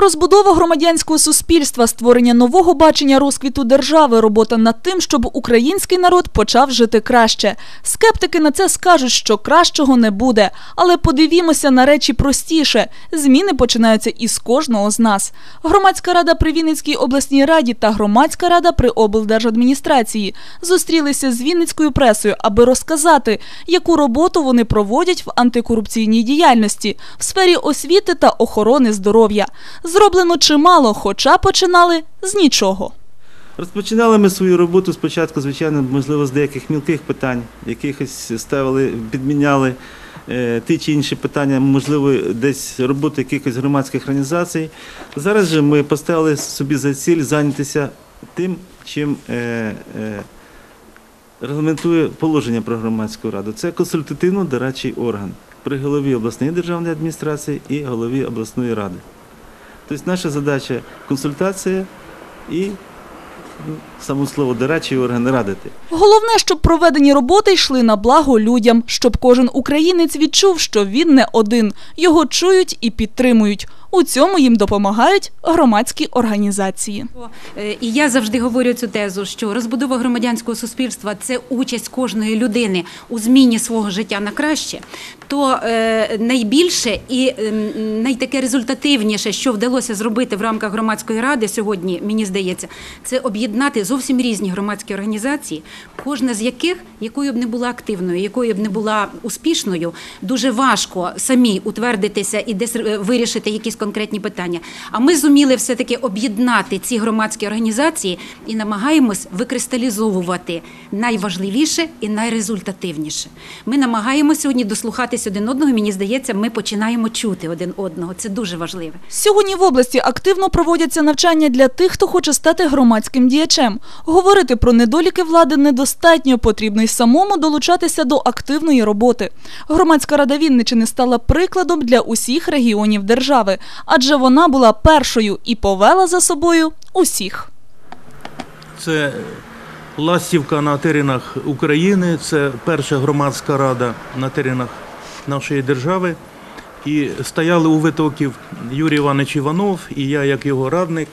Розбудова громадянського суспільства, створення нового бачення розквіту держави, робота над тим, щоб український народ почав жити краще. Скептики на це скажуть, що кращого не буде. Але подивімося на речі простіше. Зміни починаються із кожного з нас. Громадська рада при Вінницькій обласній раді та громадська рада при облдержадміністрації зустрілися з Вінницькою пресою, аби розказати, яку роботу вони проводять в антикорупційній діяльності в сфері освіти та охорони здоров'я. Зроблено чимало, хоча починали з нічого. Розпочинали ми свою роботу спочатку, звичайно, можливо, з деяких мілких питань, якихось ставили, підміняли е, ті чи інші питання, можливо, десь роботу якихось громадських організацій. Зараз же ми поставили собі за ціль зайнятися тим, чим е, е, регламентує положення про громадську раду. Це консультативно-дорадчий орган при голові обласної державної адміністрації і голові обласної ради. Тобто наша задача консультація і ну, само слово дорадчий орган радити. Головне, щоб проведені роботи йшли на благо людям, щоб кожен українець відчув, що він не один. Його чують і підтримують. У цьому їм допомагають громадські організації. Е, І я завжди говорю цю тезу, що розбудова громадянського суспільства це участь кожної людини у зміні свого життя на краще. То е, найбільше і ем, найтаке результативніше, що вдалося зробити в рамках громадської ради сьогодні, мені здається, це об'єднати зовсім різні громадські організації, кожна з яких, якою б не була активною, якою б не була успішною, дуже важко самі утвердитися і е, вирішити якісь конкретні питання. А ми зуміли все-таки об'єднати ці громадські організації і намагаємось викристалізовувати найважливіше і найрезультативніше. Ми намагаємося сьогодні дослухатись один одного. Мені здається, ми починаємо чути один одного. Це дуже важливо. Сьогодні в області активно проводяться навчання для тих, хто хоче стати громадським діячем. Говорити про недоліки влади недостатньо, потрібно й самому долучатися до активної роботи. Громадська рада Вінничини стала прикладом для усіх регіонів держави, адже вона була першою і повела за собою усіх. Це ластівка на теренах України, це перша громадська рада на теренах нашої держави. І стояли у витоків Юрій Іванович Іванов і я як його радник.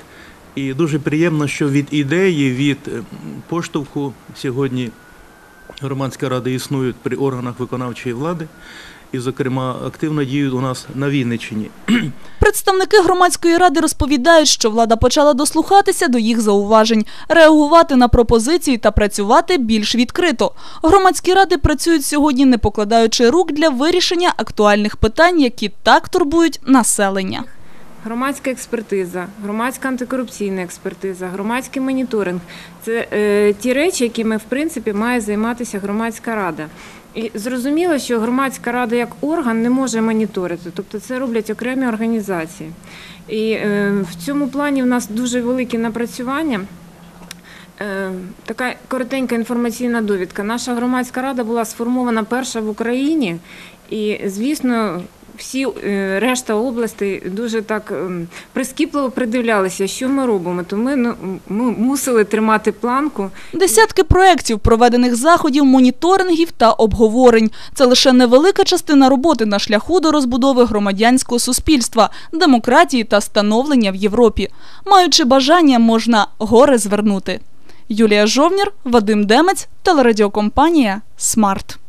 І дуже приємно, що від ідеї, від е, поштовху сьогодні громадська рада існують при органах виконавчої влади. І, зокрема, активно діють у нас на Вінниччині. Представники громадської ради розповідають, що влада почала дослухатися до їх зауважень, реагувати на пропозиції та працювати більш відкрито. Громадські ради працюють сьогодні, не покладаючи рук для вирішення актуальних питань, які так турбують населення. Громадська експертиза, громадська антикорупційна експертиза, громадський моніторинг це е, ті речі, якими в принципі має займатися громадська рада. І зрозуміло, що громадська рада як орган не може моніторити, тобто це роблять окремі організації. І е, в цьому плані в нас дуже великі напрацювання. Е, Така коротенька інформаційна довідка. Наша громадська рада була сформована перша в Україні, і, звісно, всі е, решта областей дуже так ем, прискіпливо придивлялися, що ми робимо. То ми, ну, ми мусили тримати планку. Десятки проєктів, проведених заходів, моніторингів та обговорень. Це лише невелика частина роботи на шляху до розбудови громадянського суспільства, демократії та становлення в Європі. Маючи бажання, можна гори звернути. Юлія Жовнір, Вадим Демець, телерадіокомпанія «Смарт».